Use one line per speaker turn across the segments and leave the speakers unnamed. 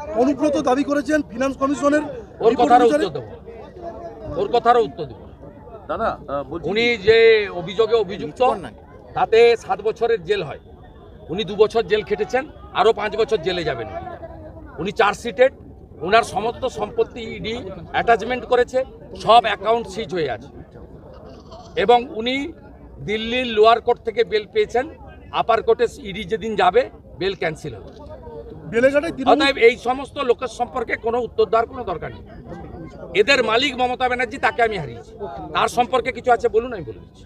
অনুব্রত দাবি করেছেন ফিনান্স কমিশনের
ওর
অনুসারে-
উত্তর দেবো। ওর কথারও উত্তর দেবো।
দাদা
উনি যে অভিযোগে অভিযুক্ত তাতে সাত বছরের জেল হয়। উনি দু বছর জেল খেটেছেন আরও পাঁচ বছর জেলে যাবেন। উনি চার্জশিটেড ওনার সমস্ত সম্পত্তি ইডি অ্যাটাচমেন্ট করেছে সব অ্যাকাউন্ট সিজ হয়ে আছে। এবং উনি দিল্লির লোয়ার কোর্ট থেকে বেল পেয়েছেন আপার কোর্টে ইডি যেদিন যাবে বেল ক্যান্সেল হবে। অতএব এই সমস্ত লোকের সম্পর্কে কোনো উত্তর দেওয়ার কোনো দরকার নেই। এদের মালিক মমতা ব্যানার্জি তাকে আমি হারিয়েছি। তার সম্পর্কে কিছু আছে বলুন আমি বলে দিচ্ছি।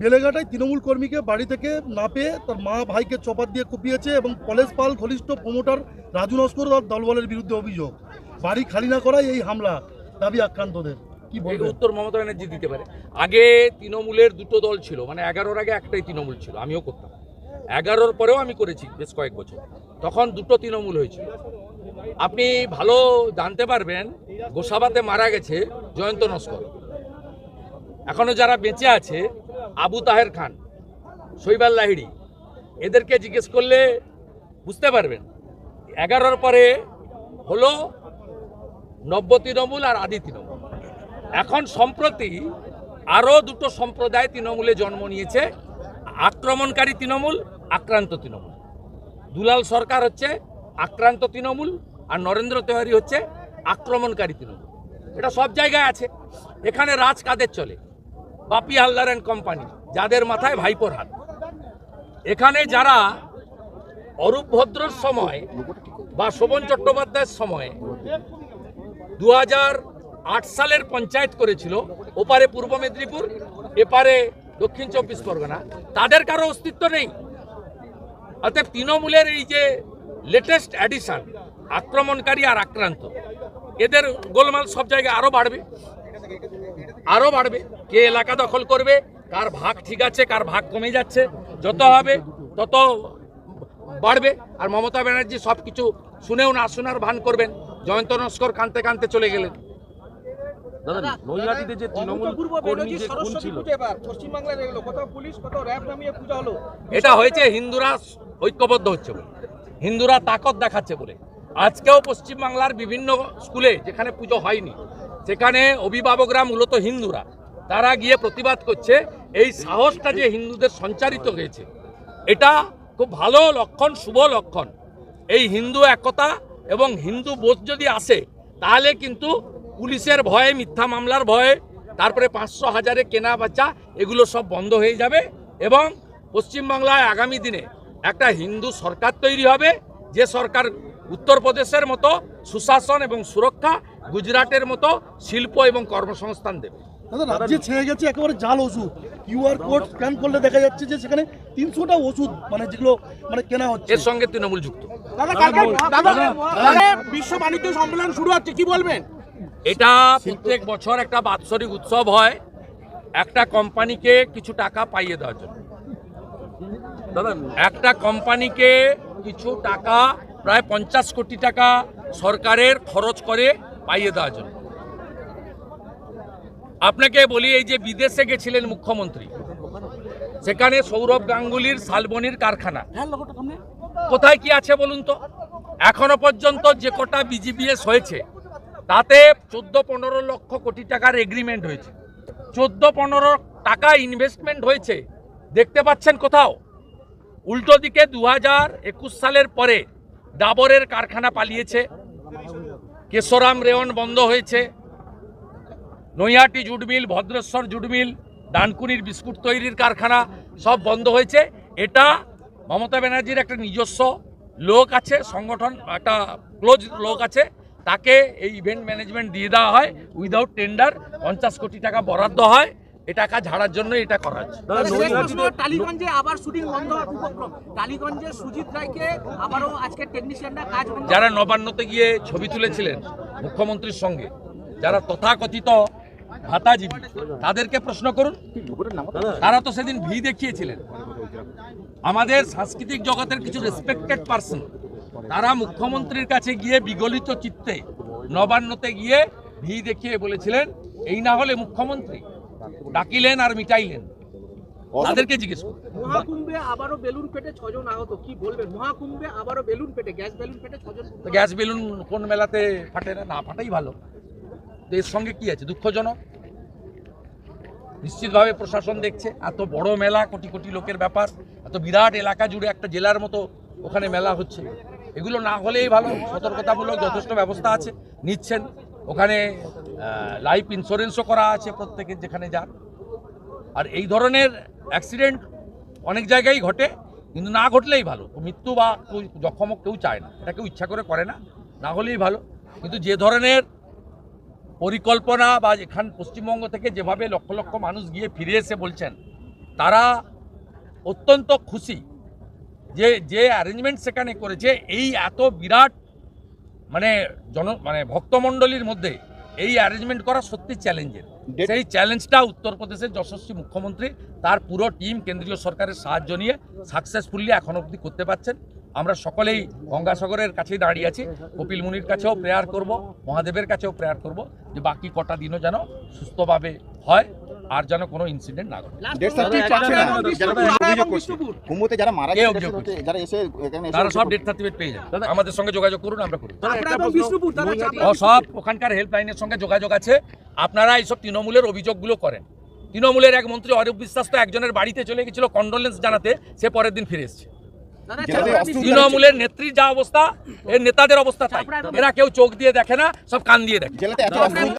বেলেঘাটায় তৃণমূল কর্মীকে বাড়ি থেকে না পেয়ে তার মা ভাইকে চপার দিয়ে কুপিয়েছে এবং কলেজ পাল ঘনিষ্ঠ প্রমোটার রাজু নস্কর আর দলবলের বিরুদ্ধে অভিযোগ। বাড়ি খালি না করাই এই হামলা দাবি আক্রান্তদের। কি
এই
বলবেন?
উত্তর মমতা ব্যানার্জি দিতে পারে। আগে তৃণমূলের দুটো দল ছিল মানে এগারোর আগে একটাই তৃণমূল ছিল আমিও করতাম। এগারোর পরেও আমি করেছি বেশ কয়েক বছর। তখন দুটো তৃণমূল হয়েছিল। আপনি ভালো জানতে পারবেন, গোসাবাতে মারা গেছে জয়ন্ত নস্কর। এখনও যারা বেঁচে আছে, আবু তাহের খান, শৈবাল লাহিড়ি, এদেরকে জিজ্ঞেস করলে বুঝতে পারবেন, এগারোর পরে হলো নব্য তৃণমূল আর আদি তৃণমূল। এখন সম্প্রতি আরও দুটো সম্প্রদায় তৃণমূলে জন্ম নিয়েছে, আক্রমণকারী তৃণমূল আক্রান্ত তৃণমূল। দুলাল সরকার হচ্ছে আক্রান্ত তৃণমূল আর নরেন্দ্র তেওয়ারি হচ্ছে আক্রমণকারী তৃণমূল। এটা সব জায়গায় আছে। এখানে রাজ কাদের চলে? বাপি হালদার অ্যান্ড কোম্পানি যাদের মাথায় ভাইপোর হাত। এখানে যারা অরূপ ভদ্রর সময় বা শোভন চট্টোপাধ্যায়ের সময় দু সালের পঞ্চায়েত করেছিল, ওপারে পূর্ব মেদিনীপুর, এপারে দক্ষিণ চব্বিশ পরগনা, তাদের কারও অস্তিত্ব নেই। অতএব তৃণমূলের এই যে লেটেস্ট অ্যাডিশন আক্রমণকারী আর আক্রান্ত, এদের গোলমাল সব জায়গায় আরও বাড়বে আরও বাড়বে, কে এলাকা দখল করবে, কার ভাগ ঠিক আছে, কার ভাগ কমে যাচ্ছে, যত হবে তত বাড়বে। আর মমতা ব্যানার্জি সব কিছু শুনেও না শোনার ভান করবেন। জয়ন্ত নস্কর কানতে কানতে চলে গেলেন।
দাদা নৈহাটিতে যে তৃণমূল কর্মী যে খুন ছিল।
পশ্চিমবাংলায় এগুলো কোথাও পুলিশ কোথাও র্যাব নামিয়ে পূজা হলো।
এটা হয়েছে হিন্দুরা ঐক্যবদ্ধ হচ্ছে বলে। হিন্দুরা তাকত দেখাচ্ছে বলে। আজকেও পশ্চিমবাংলার বিভিন্ন স্কুলে যেখানে পুজো হয়নি সেখানে অভিভাবকরা মূলত হিন্দুরা। তারা গিয়ে প্রতিবাদ করছে এই সাহসটা যে হিন্দুদের সঞ্চারিত হয়েছে এটা খুব ভালো লক্ষণ শুভ লক্ষণ। এই হিন্দু একতা এবং হিন্দু বোধ যদি আসে তাহলে কিন্তু পুলিশের ভয়ে মিথ্যা মামলার ভয়ে তারপরে পাঁচশো হাজারে কেনা বাচ্চা এগুলো সব বন্ধ হয়ে যাবে এবং পশ্চিমবাংলায় আগামী দিনে একটা হিন্দু সরকার তৈরি হবে যে সরকার উত্তরপ্রদেশের মতো সুশাসন এবং সুরক্ষা গুজরাটের মতো শিল্প এবং কর্মসংস্থান দেবে।
রাজ্যে ছেয়ে গেছে একেবারে জাল ওষুধ। কিউআর কোড স্ক্যান করলে দেখা যাচ্ছে যে সেখানে তিনশোটা ওষুধ মানে যেগুলো মানে কেনা হচ্ছে।
এর সঙ্গে তৃণমূল যুক্ত।
বিশ্ব বাণিজ্য সম্মেলন শুরু হচ্ছে কি বলবেন?
এটা প্রত্যেক বছর একটা বাৎসরিক উৎসব হয় একটা কোম্পানিকে কিছু টাকা পাইয়ে দেওয়ার জন্য।
দাদা
একটা কোম্পানিকে কিছু টাকা প্রায় পঞ্চাশ কোটি টাকা সরকারের খরচ করে পাইয়ে দেওয়ার জন্য। আপনাকে বলি এই যে বিদেশে গেছিলেন মুখ্যমন্ত্রী সেখানে সৌরভ গাঙ্গুলির শালবনির কারখানা। কোথায় কি আছে বলুন তো? এখনও পর্যন্ত যে কটা বিজিবিএস হয়েছে তাতে চোদ্দ পনেরো লক্ষ কোটি টাকার এগ্রিমেন্ট হয়েছে। চোদ্দ পনেরো টাকা ইনভেস্টমেন্ট হয়েছে। দেখতে পাচ্ছেন কোথাও? উল্টো দিকে দু হাজার একুশ সালের পরে ডাবরের কারখানা পালিয়েছে। কেশোরাম রেওয়ান বন্ধ হয়েছে। Naihati jute mill Bhadreshwar jute mill ডানকুনির biscuit তৈরির কারখানা সব বন্ধ হয়েছে। এটা মমতা ব্যানার্জির একটা নিজস্ব লোক আছে, সংগঠন, একটা ক্লোজ লোক আছে। তাকে এই ইভেন্ট ম্যানেজমেন্ট দিয়ে দেওয়া হয় উইদাউট টেন্ডার পঞ্চাশ কোটি টাকা বরাদ্দ হয় এ টাকা ঝাড়ার জন্য এটা করা হচ্ছে।
দাদা
শেষ প্রশ্ন,
নৈহাটিতে
টালিগঞ্জে আবার শুটিং বন্ধ উপক্রম। টালিগঞ্জে সুজিত রায়কে আবারও আজকে টেকনিশিয়ানরা কাজ
যারা নবান্নতে গিয়ে ছবি তুলেছিলেন মুখ্যমন্ত্রীর সঙ্গে যারা তথাকথিত ভাতাজীবী তাদেরকে প্রশ্ন করুন। তারা তো সেদিন ভি দেখিয়েছিলেন। আমাদের সাংস্কৃতিক জগতের কিছু রেসপেক্টেড পার্সন তারা মুখ্যমন্ত্রীর কাছে গিয়ে বিগলিত চিত্তে নবান্নতে গিয়ে ভি দেখিয়ে বলেছিলেন এই না হলে মুখ্যমন্ত্রী ডাকিলেন আর মিটাইলেন। তাদেরকে জিজ্ঞেস করুন।
মহাকুম্ভে আবারও বেলুন পেটে ছজন আহত কি বলবেন? মহাকুম্ভে আবারও বেলুন পেটে গ্যাস বেলুন পেটে ছজন
গ্যাস বেলুন কোন মেলাতে ফাটে না? না ফাটাই ভালো। তো এর সঙ্গে কি আছে? দুঃখজনক। নিশ্চিতভাবে প্রশাসন দেখছে এত বড় মেলা কোটি কোটি লোকের ব্যাপার এত বিরাট এলাকা জুড়ে একটা জেলার মতো ওখানে মেলা হচ্ছে। এগুলো না হলেই ভালো। সতর্কতামূলক যথেষ্ট ব্যবস্থা আছে। নিচ্ছেন। ওখানে লাইফ ইন্স্যুরেন্সও করা আছে প্রত্যেকের যেখানে যান। আর এই ধরনের অ্যাক্সিডেন্ট অনেক জায়গায় ঘটে, কিন্তু না ঘটলেই ভালো। মৃত্যু বা কেউ জখমও কেউ চায় না। এটা কেউ ইচ্ছা করে করে না। না হলেই ভালো। কিন্তু যে ধরনের পরিকল্পনা বা এখান পশ্চিমবঙ্গ থেকে যেভাবে লক্ষ লক্ষ মানুষ গিয়ে ফিরে এসে বলছেন, তারা অত্যন্ত খুশি যে যে অ্যারেঞ্জমেন্ট সেখানে করেছে এই এত বিরাট মানে জন মানে ভক্তমণ্ডলীর মধ্যে এই অ্যারেঞ্জমেন্ট করা সত্যি চ্যালেঞ্জের সেই চ্যালেঞ্জটা উত্তরপ্রদেশের যশস্বী মুখ্যমন্ত্রী তার পুরো টিম কেন্দ্রীয় সরকারের সাহায্য নিয়ে সাকসেসফুলি এখন অবধি করতে পারছেন। আমরা সকলেই গঙ্গাসাগরের কাছেই দাঁড়িয়ে আছি। কপিল মুনির কাছেও প্রেয়ার করব মহাদেবের কাছেও প্রেয়ার করব যে বাকি কটা দিনও যেন সুস্থভাবে হয়। আর যেন কোনো ইনসিডেন্ট না ঘটে।
যারা মারা যারা এসে
তারা সব ডেথ সার্টিফিকেট পেয়ে যাবে। আমাদের সঙ্গে যোগাযোগ করুন আমরা করুন। সব ওখানকার হেল্পলাইনের সঙ্গে যোগাযোগ আছে। আপনারা এইসব তৃণমূলের অভিযোগগুলো করেন। তৃণমূলের এক মন্ত্রী অরূপ বিশ্বাস তো একজনের বাড়িতে চলে গেছিল কন্ডোলেন্স জানাতে সে পরের দিন ফিরে এসেছে। তৃণমূলের নেত্রীর যা অবস্থা এর নেতাদের অবস্থা তাই। এরা কেউ চোখ দিয়ে দেখে না সব কান দিয়ে দেখে।